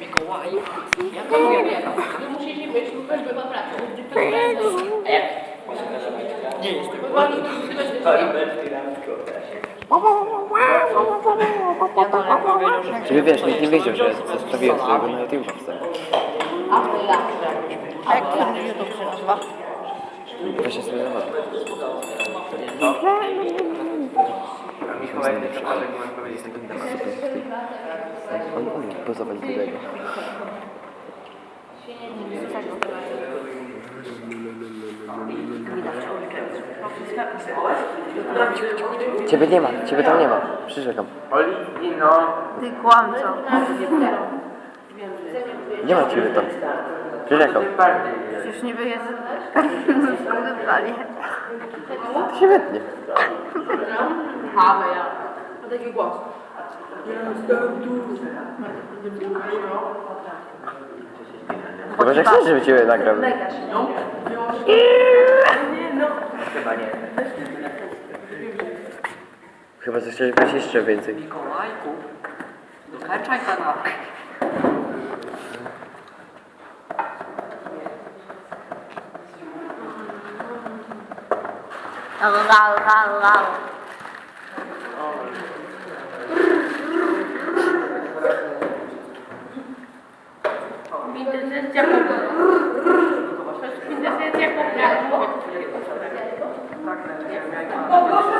Mikołaj. Ja to mówię, ja to mówię. Musisz być, byłem była praca. Jak? Nie jestem. Żeby wiesz, nikt nie wiedział, że zostawiłem sobie go na YouTube wstęp. A jak to się nazywa? To się sobie zobaczy. On umie pozować. Ciebie nie ma, ciebie tam nie ma. Przyrzekam. Ty kłamco. Nie ma ciebie tam. Przyrzekam. Przecież niby jest w pali. Kawę ja. A taki głos. Chyba, że chcesz, żeby ciebie nagrał. Chyba, że chcesz być jeszcze więcej. Mikołajku. Dokaczaj kanapę. Lau, lau, lau. Thank you.